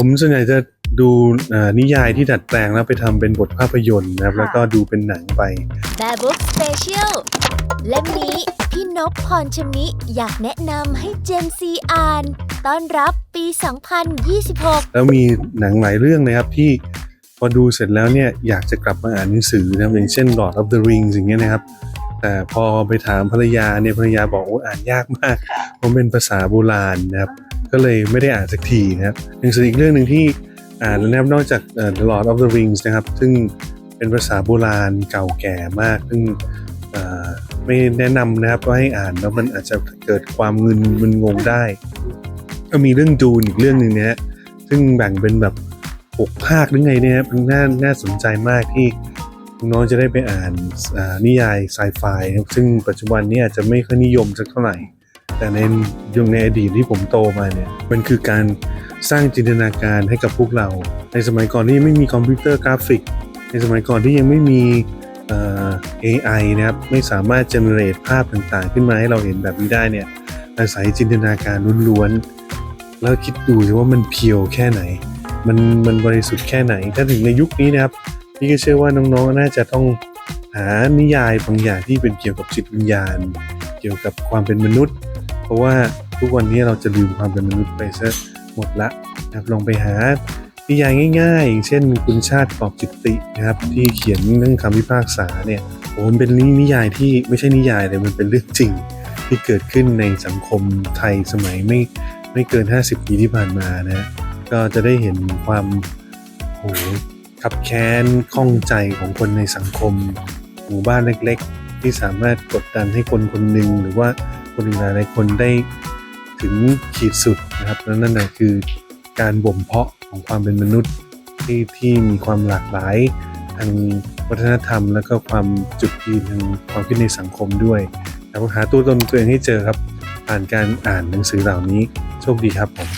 ผมส่วนใหญ่จะดูเอ่อนิยายที่ดัดแปลงแล้วไปทำเป็นบทภาพยนตร์นะครับค่ะแล้วก็ดูเป็นหนังไป แบบบุ๊กสเปเชียลเล่มนี้พี่นพพรชมนิอยากแนะนำให้เจนซีอ่าน ต้อนรับปี 2026 แล้วมีหนังหลายเรื่องนะครับที่พอดูเสร็จแล้วเนี่ยอยากจะกลับมาอ่านหนังสือนะครับอย่างเช่น Lord of the Rings อย่างเงี้ยนะครับ แต่พอไปถามภรรยาเนี่ยภรรยาบอกว่าอ่านยากมาก เพราะเป็นภาษาโบราณนะครับ ก็เลยไม่ได้อ่านสักทีนะครับหนังสืออีกเรื่องหนึ่งที่อ่านแล้วนะครับนอกจากเอ่อ Lord of the Rings นะครับ ซึ่งเป็นภาษาโบราณเก่าแก่มาก ซึ่งไม่แนะนำนะครับว่าให้อ่านแล้วมันอาจจะเกิดความมึนมึนงงได้ ก็มีเรื่องจูนอีกเรื่องหนึ่งนะฮะซึ่งแบ่งเป็นแบบหกภาคหรือไงเนี่ยมันน่าน่าสนใจมากที่น้องจะได้ไปอ่านนิยายไซไฟซึ่งปัจจุบันนี้อาจจะไม่ค่อยนิยมสักเท่าไหร่ แต่ในยุคในอดีตที่ผมโตมาเนี่ยมันคือการสร้างจินตนาการให้กับพวกเรา ในสมัยก่อนที่ยังไม่มีคอมพิวเตอร์กราฟิก ในสมัยก่อนที่ยังไม่มีเอ่อ AI นะครับไม่สามารถเจเนเรตภาพต่างๆ ขึ้นมาให้เราเห็นแบบนี้ได้เนี่ยอาศัยจินตนาการล้วนๆแล้วคิดดูสิว่ามันเพียวแค่ไหน มันมันบริสุทธิ์แค่ไหน ถ้าถึงในยุคนี้นะครับพี่ก็เชื่อว่าน้องๆน่าจะต้องหานิยายบางอย่างที่เป็นเกี่ยวกับจิตวิญญาณ เกี่ยวกับความเป็นมนุษย์ เพราะว่าทุกวันนี้เราจะลืมความเป็นมนุษย์ไปซะหมดละนะครับลองไปหานิยายง่ายๆอย่างเช่นคุณชาติปอบจิตตินะครับที่เขียนเรื่องคำพิพากษาเนี่ยโอ้มันเป็นนิยายที่ไม่ใช่นิยายเลยมันเป็นเรื่องจริงที่เกิดขึ้นในสังคมไทยสมัยไม่ไม่เกิน 50 ปีที่ผ่านมานะก็จะได้เห็นความโหขับแค้นข้องใจของคนในสังคม หมู่บ้านเล็ก ๆ ที่สามารถกดดันให้คนคนหนึ่งหรือว่า คนหลายๆคนได้ถึงขีดสุดนะครับและนั่นแหละคือการบ่มเพาะของความเป็นมนุษย์ที่ที่มีความหลากหลายทางวัฒนธรรม แล้วก็ความจุดยืนทางความคิดในสังคมด้วยแล้วหาตัวตนตัวเองให้เจอครับ ผ่านการอ่านหนังสือเหล่านี้โชคดีครับผม